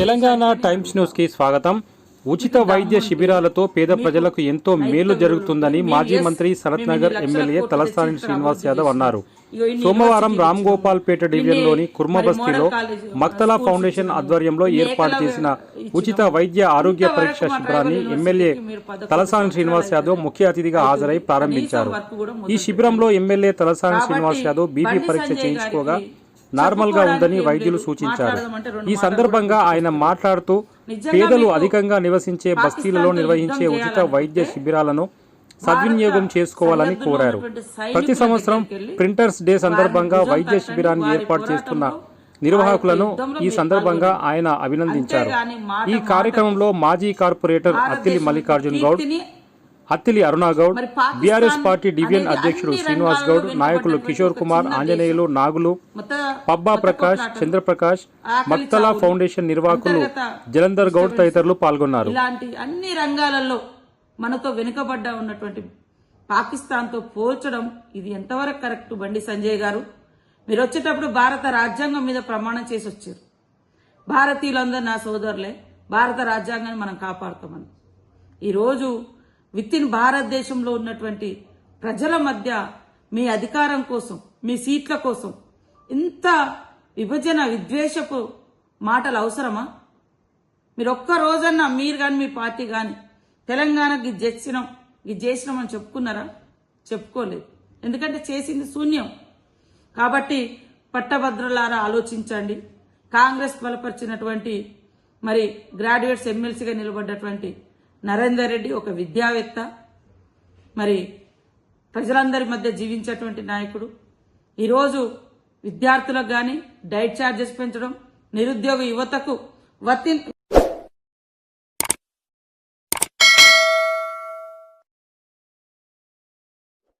Telangana times న్యూస్కి స్వాగతం. ఉచిత వైద్య శిబిరాలతో పేద ప్రజలకు ఎంతో మేలు జరుగుతుందని మాజీ మంత్రి సనత్ నగర్ ఎమ్మెల్యే తలసాని శ్రీనివాస్ యాదవ్ అన్నారు. సోమవారం రామ్ గోపాల్ పేట డివిజన్లోని కుర్మబస్తీలో మక్తలా ఫౌండేషన్ ఆధ్వర్యంలో ఏర్పాటు చేసిన ఉచిత వైద్య ఆరోగ్య పరీక్ష శిబిరాన్ని ఎమ్మెల్యే తలసాని శ్రీనివాస్ యాదవ్ ముఖ్య అతిథిగా హాజరై ప్రారంభించారు. ఈ శిబిరంలో ఎమ్మెల్యే తలసాని శ్రీనివాస్ యాదవ్ బీపీ పరీక్ష చేయించుకోగా నార్మల్గా ఉందని వైద్యులు సూచించారు. ఈ సందర్భంగా ఆయన మాట్లాడుతూ పేదలు అధికంగా నివసించే బస్తీలలో నిర్వహించే ఉచిత వైద్య శిబిరాలను సద్వినియోగం చేసుకోవాలని కోరారు. ప్రతి సంవత్సరం ప్రింటర్స్ డే సందర్భంగా వైద్య శిబిరాన్ని ఏర్పాటు చేస్తున్న నిర్వాహకులను ఈ సందర్భంగా ఆయన అభినందించారు. ఈ కార్యక్రమంలో మాజీ corporator Attili Mallikarjun Goud Attili Aruna Goud BRS party division అధ్యక్షుడు శ్రీనివాస్ గౌడ్ నాయకులు కిషోర్ కుమార్ ఆంజనేయులు నాగులు పబ్బా ప్రకాష్ చంద్రప్రకాష్ మక్తలా ఫౌండేషన్ నిర్వాహకులు జలంధర్ గౌడ్ తదితరులు పాల్గొన్నారు. ఇలాంటి అన్ని రంగాలలో మనతో వెనుకబడ్డ ఉన్నటువంటి పాకిస్తాన్తో పోల్చడం ఇది ఎంతవరకు కరెక్ట్ బండి సంజయ్ గారు? మీరు వచ్చేటప్పుడు భారత రాజ్యాంగం మీద ప్రమాణం చేసి వచ్చారు. భారతీయులందరూ నా సోదరులే భారత రాజ్యాంగాన్ని మనం కాపాడుతామని. ఈరోజు విత్ ఇన్ భారతదేశంలో ఉన్నటువంటి ప్రజల మధ్య మీ అధికారం కోసం మీ సీట్ల కోసం ఇంత విభజన విద్వేషపు మాటలు అవసరమా? మీరు ఒక్క రోజన్నా మీరు కానీ మీ పార్టీ కానీ తెలంగాణకి ఇది చేసినాం ఇది చేసినాం అని చెప్పుకున్నారా? చెప్పుకోలేదు. ఎందుకంటే చేసింది శూన్యం. కాబట్టి పట్టభద్రులారా ఆలోచించండి. కాంగ్రెస్ బలపరిచినటువంటి మరి గ్రాడ్యుయేట్స్ ఎమ్మెల్సీగా నిలబడ్డటువంటి నరేందర్ రెడ్డి ఒక విద్యావేత్త. మరి ప్రజలందరి మధ్య జీవించేటువంటి నాయకుడు. ఈరోజు విద్యార్థులకు కానీ డైట్ ఛార్జెస్ పెంచడం నిరుద్యోగ యువతకు వర్తి